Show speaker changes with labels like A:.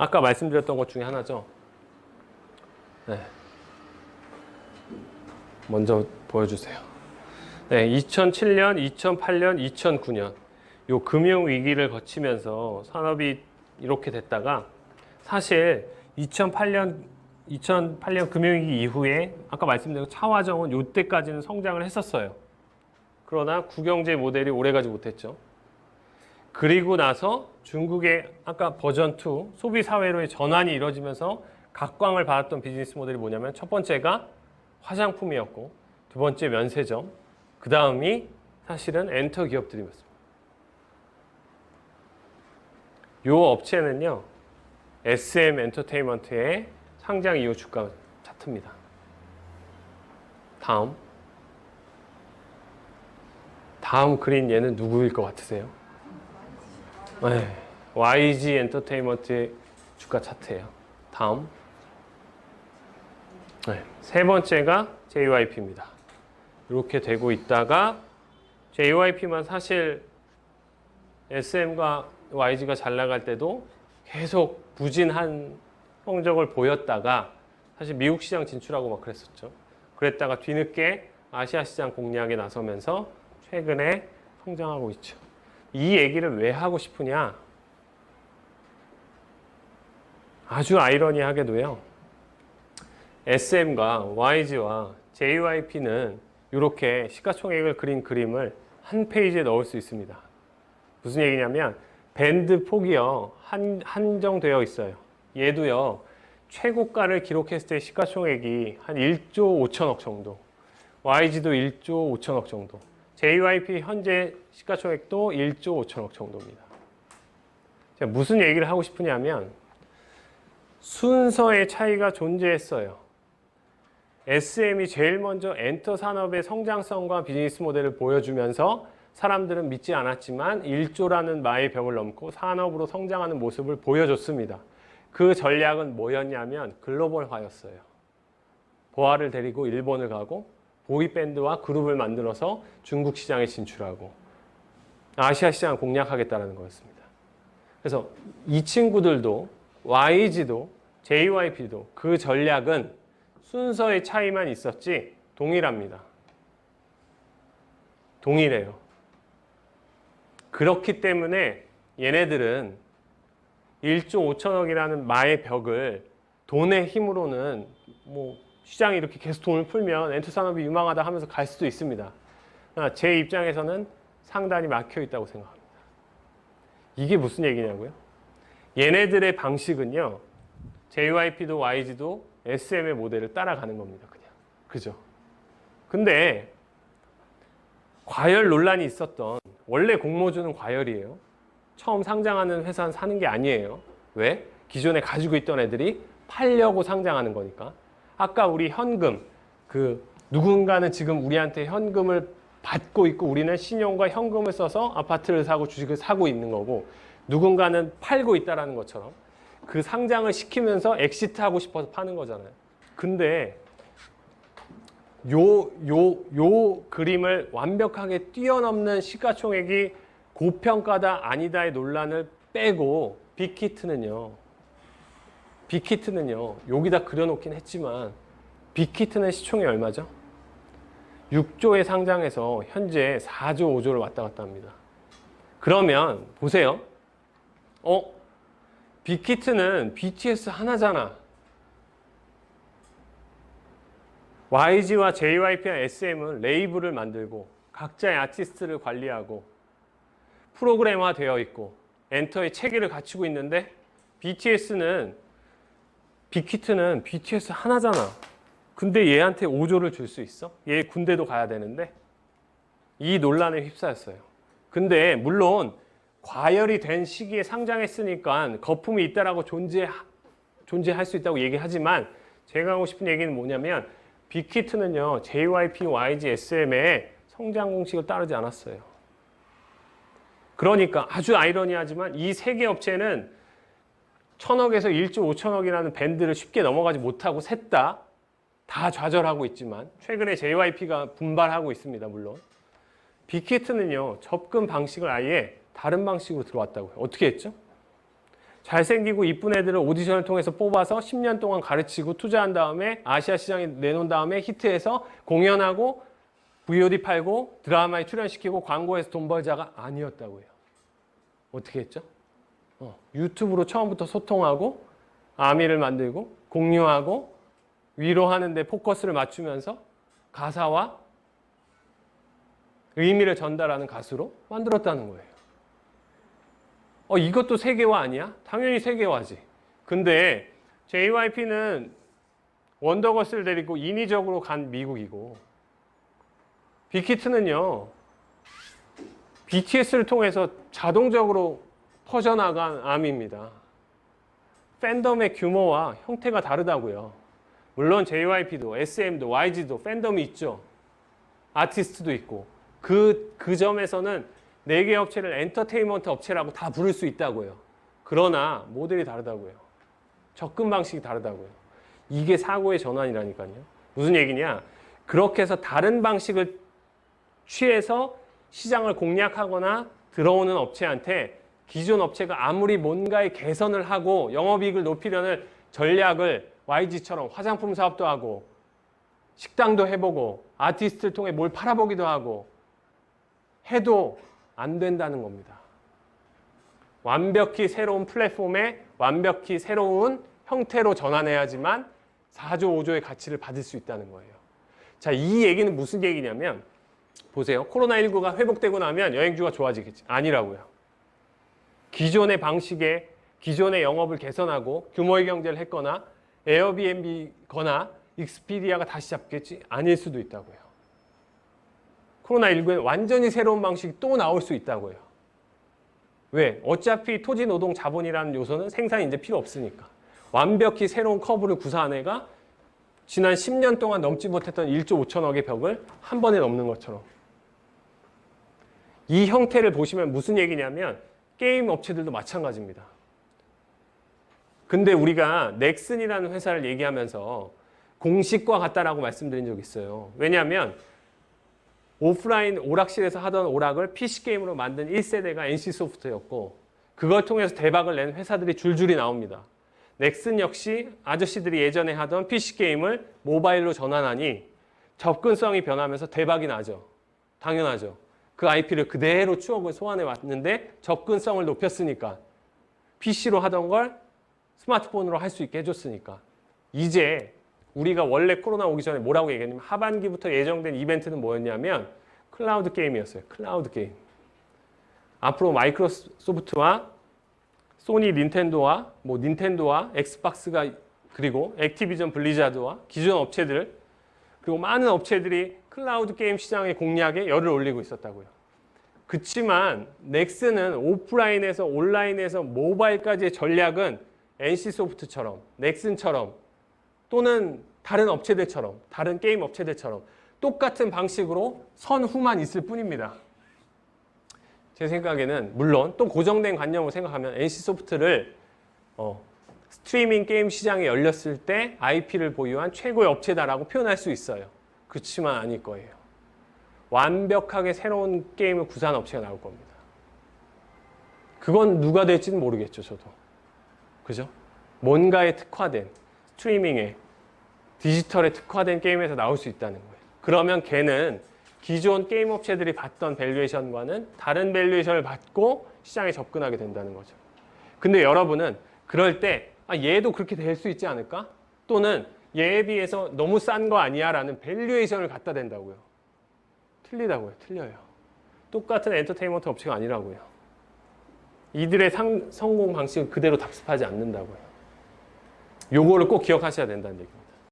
A: 아까 말씀드렸던 것 중에 하나죠. 네. 먼저 보여주세요. 네, 2007년, 2008년, 2009년 요 금융 위기를 거치면서 산업이 이렇게 됐다가 사실 2008년 2008년 금융위기 이후에 아까 말씀드린 차화정은 요때까지는 성장을 했었어요. 그러나 구경제 모델이 오래가지 못했죠. 그리고 나서 중국의 아까 버전 2 소비 사회로의 전환이 이루어지면서 각광을 받았던 비즈니스 모델이 뭐냐면 첫 번째가 화장품이었고 두 번째 면세점 그 다음이 사실은 엔터 기업들이었습니다. 요 업체는요 SM 엔터테인먼트의 상장 이후 주가 차트입니다. 다음 다음 그린 얘는 누구일 것 같으세요? 네, YG 엔터테인먼트의 주가 차트예요. 다음 네, 세 번째가 JYP입니다. 이렇게 되고 있다가 JYP만 사실 SM과 YG가 잘 나갈 때도 계속 부진한 성적을 보였다가 사실 미국 시장 진출하고 막 그랬었죠. 그랬다가 뒤늦게 아시아 시장 공략에 나서면서 최근에 성장하고 있죠. 이 얘기를 왜 하고 싶으냐? 아주 아이러니하게도요. SM과 YG와 JYP는 이렇게 시가총액을 그린 그림을 한 페이지에 넣을 수 있습니다. 무슨 얘기냐면 밴드 폭이요 한, 한정되어 있어요. 얘도요 최고가를 기록했을 때 시가총액이 한 1조 5천억 정도, YG도 1조 5천억 정도, JYP 현재 시가총액도 1조 5천억 정도입니다. 제가 무슨 얘기를 하고 싶으냐면 순서의 차이가 존재했어요. SM이 제일 먼저 엔터 산업의 성장성과 비즈니스 모델을 보여주면서 사람들은 믿지 않았지만 1조라는 마의 벽을 넘고 산업으로 성장하는 모습을 보여줬습니다. 그 전략은 뭐였냐면 글로벌화였어요. 보아를 데리고 일본을 가고 보이 밴드와 그룹을 만들어서 중국 시장에 진출하고 아시아 시장을 공략하겠다는 거였습니다. 그래서 이 친구들도 YG도 JYP도 그 전략은 순서의 차이만 있었지 동일합니다. 동일해요. 그렇기 때문에 얘네들은 1조 5천억이라는 마의 벽을 돈의 힘으로는 뭐 시장이 이렇게 계속 돈을 풀면 엔터 산업이 유망하다 하면서 갈 수도 있습니다. 그러나 제 입장에서는 상단이 막혀 있다고 생각합니다. 이게 무슨 얘기냐고요? 얘네들의 방식은요. JYP도 YG도 SM의 모델을 따라가는 겁니다. 그냥. 그죠? 근데 과열 논란이 있었던 원래 공모주는 과열이에요. 처음 상장하는 회사는 사는 게 아니에요. 왜? 기존에 가지고 있던 애들이 팔려고 상장하는 거니까. 아까 우리 현금 그 누군가는 지금 우리한테 현금을 받고 있고 우리는 신용과 현금을 써서 아파트를 사고 주식을 사고 있는 거고 누군가는 팔고 있다라는 것처럼 그 상장을 시키면서 엑시트하고 싶어서 파는 거잖아요. 근데 요, 요, 요 그림을 완벽하게 뛰어넘는 시가총액이 고평가다 아니다의 논란을 빼고 빅히트는요. 빅히트는요. 여기다 그려놓긴 했지만 빅히트는 시총이 얼마죠? 6조에 상장해서 현재 4조, 5조를 왔다 갔다 합니다. 그러면 보세요. 어? 빅히트는 BTS 하나잖아. YG와 JYP와 SM은 레이블을 만들고 각자의 아티스트를 관리하고 프로그램화 되어 있고 엔터의 체계를 갖추고 있는데 BTS는 빅히트는 BTS 하나잖아. 근데 얘한테 5조를 줄 수 있어? 얘 군대도 가야 되는데 이 논란에 휩싸였어요. 근데 물론 과열이 된 시기에 상장했으니까 거품이 있다라고 존재 존재할 수 있다고 얘기하지만 제가 하고 싶은 얘기는 뭐냐면 빅히트는요 JYP, YG, SM의 성장 공식을 따르지 않았어요. 그러니까 아주 아이러니하지만 이 세 개 업체는 천억에서 1조 5천억이라는 밴드를 쉽게 넘어가지 못하고 셋다 다 좌절하고 있지만 최근에 JYP가 분발하고 있습니다. 물론 빅히트는요 접근 방식을 아예 다른 방식으로 들어왔다고요. 어떻게 했죠? 잘생기고 이쁜 애들을 오디션을 통해서 뽑아서 10년 동안 가르치고 투자한 다음에 아시아 시장에 내놓은 다음에 히트해서 공연하고 VOD 팔고 드라마에 출연시키고 광고에서 돈 벌자가 아니었다고요. 어떻게 했죠? 어, 유튜브로 처음부터 소통하고 아미를 만들고 공유하고 위로하는데 포커스를 맞추면서 가사와 의미를 전달하는 가수로 만들었다는 거예요. 어, 이것도 세계화 아니야? 당연히 세계화지. 근데 JYP는 원더걸스를 데리고 인위적으로 간 미국이고 빅히트는요 BTS를 통해서 자동적으로 퍼져나간 암입니다. 팬덤의 규모와 형태가 다르다고요. 물론 JYP도 SM도 YG도 팬덤이 있죠. 아티스트도 있고 그, 그 점에서는 네 개 업체를 엔터테인먼트 업체라고 다 부를 수 있다고요. 그러나 모델이 다르다고요. 접근 방식이 다르다고요. 이게 사고의 전환이라니까요. 무슨 얘기냐? 그렇게 해서 다른 방식을 취해서 시장을 공략하거나 들어오는 업체한테 기존 업체가 아무리 뭔가의 개선을 하고 영업이익을 높이려는 전략을 YG처럼 화장품 사업도 하고 식당도 해보고 아티스트를 통해 뭘 팔아보기도 하고 해도 안 된다는 겁니다. 완벽히 새로운 플랫폼에 완벽히 새로운 형태로 전환해야지만 4조, 5조의 가치를 받을 수 있다는 거예요. 자, 이 얘기는 무슨 얘기냐면 보세요. 코로나19가 회복되고 나면 여행주가 좋아지겠지. 아니라고요. 기존의 방식에 기존의 영업을 개선하고 규모의 경제를 했거나 에어비앤비거나 익스피디아가 다시 잡겠지? 아닐 수도 있다고요. 코로나19에 완전히 새로운 방식이 또 나올 수 있다고요. 왜? 어차피 토지, 노동, 자본이라는 요소는 생산이 이제 필요 없으니까. 완벽히 새로운 커브를 구사한 애가 지난 10년 동안 넘지 못했던 1조 5천억의 벽을 한 번에 넘는 것처럼. 이 형태를 보시면 무슨 얘기냐면 게임 업체들도 마찬가지입니다. 근데 우리가 넥슨이라는 회사를 얘기하면서 공식과 같다라고 말씀드린 적 있어요. 왜냐하면 오프라인 오락실에서 하던 오락을 PC게임으로 만든 1세대가 NC소프트였고 그걸 통해서 대박을 낸 회사들이 줄줄이 나옵니다. 넥슨 역시 아저씨들이 예전에 하던 PC게임을 모바일로 전환하니 접근성이 변하면서 대박이 나죠. 당연하죠. 그 IP를 그대로 추억을 소환해 왔는데 접근성을 높였으니까 PC로 하던 걸 스마트폰으로 할 수 있게 해줬으니까 이제 우리가 원래 코로나 오기 전에 뭐라고 얘기했냐면 하반기부터 예정된 이벤트는 뭐였냐면 클라우드 게임이었어요. 클라우드 게임. 앞으로 마이크로소프트와 소니 닌텐도와 뭐 닌텐도와 엑스박스가 그리고 액티비전 블리자드와 기존 업체들 그리고 많은 업체들이 클라우드 게임 시장의 공략에 열을 올리고 있었다고요. 그렇지만 넥슨은 오프라인에서 온라인에서 모바일까지의 전략은 NC소프트처럼 넥슨처럼 또는 다른 업체들처럼 다른 게임 업체들처럼 똑같은 방식으로 선후만 있을 뿐입니다. 제 생각에는 물론 또 고정된 관념을 생각하면 NC소프트를 어, 스트리밍 게임 시장에 열렸을 때 IP를 보유한 최고의 업체다라고 표현할 수 있어요. 그렇지만 아닐 거예요. 완벽하게 새로운 게임을 구사한 업체가 나올 겁니다. 그건 누가 될지는 모르겠죠, 저도. 그죠? 뭔가에 특화된 스트리밍에 디지털에 특화된 게임에서 나올 수 있다는 거예요. 그러면 걔는 기존 게임 업체들이 받던 밸류에이션과는 다른 밸류에이션을 받고 시장에 접근하게 된다는 거죠. 근데 여러분은 그럴 때 아, 얘도 그렇게 될 수 있지 않을까? 또는 얘에 비해서 너무 싼 거 아니야? 라는 밸류에이션을 갖다 댄다고요. 틀리다고요. 틀려요. 똑같은 엔터테인먼트 업체가 아니라고요. 이들의 상, 성공 방식은 그대로 답습하지 않는다고요. 요거를 꼭 기억하셔야 된다는 얘기입니다.